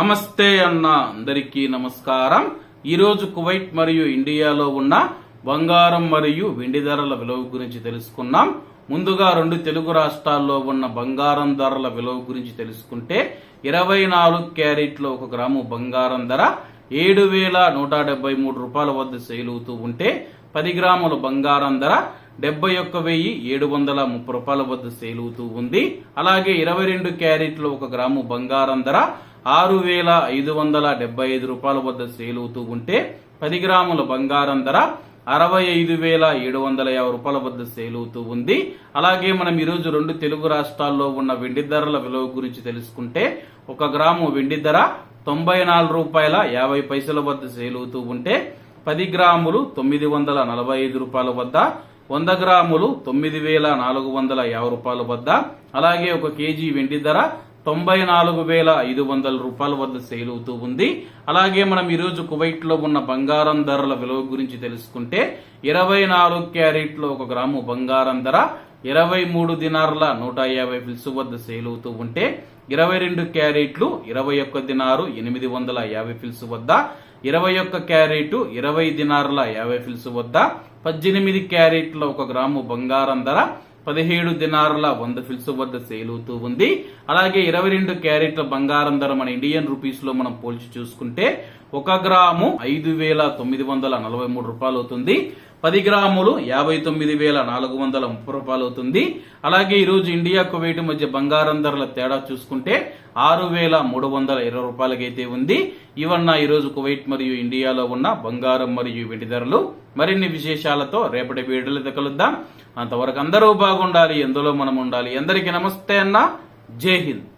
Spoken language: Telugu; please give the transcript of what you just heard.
నమస్తే అన్న అందరికీ నమస్కారం. ఈరోజు కువైట్ మరియు ఇండియాలో ఉన్న బంగారం మరియు వెండి ధరల విలువ గురించి తెలుసుకున్నాం. ముందుగా రెండు తెలుగు రాష్ట్రాల్లో ఉన్న బంగారం ధరల విలువ గురించి తెలుసుకుంటే ఇరవై నాలుగు క్యారెట్లో ఒక గ్రాము బంగారం ధర ఏడు వేల నూట డెబ్బై మూడు రూపాయల వద్ద సేల్ అవుతూ ఉంటే పది గ్రాముల బంగారం ధర డెబ్బై ఒక్క వెయ్యి ఏడు వందల ముప్పై రూపాయల వద్ద సేల్ అవుతూ ఉంది. అలాగే ఇరవై రెండు క్యారెట్లు ఒక గ్రాము బంగారం ధర ఆరు వేల ఐదు వందల డెబ్బై ఐదు రూపాయల వద్ద సేల్ అవుతూ ఉంటే పది గ్రాముల బంగారం ధర అరవై ఐదు వేల ఏడు వందల యాభై రూపాయల వద్ద సేల్ అవుతూ ఉంది. అలాగే మనం ఈరోజు రెండు తెలుగు రాష్ట్రాల్లో ఉన్న వెండి ధరల విలువ గురించి తెలుసుకుంటే ఒక గ్రాము వెండి ధర తొంభై నాలుగు రూపాయల యాభై పైసల వద్ద సేల్ అవుతూ ఉంటే పది గ్రాములు తొమ్మిది వందల నలభై ఐదు రూపాయల వద్ద వంద గ్రాములు తొమ్మిది వేల నాలుగు వందల యాభై రూపాయల వద్ద అలాగే ఒక కేజీ వెండి ధర తొంభై నాలుగు వేల ఐదు వందల రూపాయల వద్ద సేల్ అవుతూ ఉంది. అలాగే మనం ఈరోజు కువైట్లో ఉన్న బంగారం ధరల విలువ గురించి తెలుసుకుంటే ఇరవై నాలుగు క్యారెట్లో ఒక గ్రాము బంగారం ధర ఇరవై మూడు దినారుల నూట యాభై ఫిల్స్ వద్ద సేల్ అవుతూ ఉంటే ఇరవై రెండు క్యారెట్లు ఇరవై ఒక్క దినారు ఎనిమిది వందల యాభై ఫిల్స్ వద్ద ఇరవై ఒక్క క్యారెట్ ఇరవై దినారుల యాభై ఫిల్స్ వద్ద పద్దెనిమిది క్యారెట్ల ఒక గ్రాము బంగారం ధర పదిహేడు దినారుల వంద ఫిల్స్ వద్ద సేల్ అవుతూ ఉంది. అలాగే ఇరవై రెండు క్యారెట్ల బంగారం ధర మన ఇండియన్ రూపీస్లో మనం పోల్చి చూసుకుంటే ఒక గ్రాము ఐదు వేల తొమ్మిది వందల నలభై మూడు రూపాయలు అవుతుంది పది గ్రాములు యాభై తొమ్మిది వేల నాలుగు వందల ముప్పై రూపాయలు అవుతుంది. అలాగే ఈరోజు ఇండియా కువైట్ మధ్య బంగారం ధరల తేడా చూసుకుంటే ఆరు వేల మూడు వందల ఇరవై రూపాయలకైతే ఉంది. ఇవన్న ఈరోజు కువైట్ మరియు ఇండియాలో ఉన్న బంగారం మరియు వెండి ధరలు. మరిన్ని విశేషాలతో రేపటి వీడియోలో కలుద్దాం. అంతవరకు అందరూ బాగుండాలి. ఎందులో మనం ఉండాలి? అందరికీ నమస్తే అన్న. జై హింద్.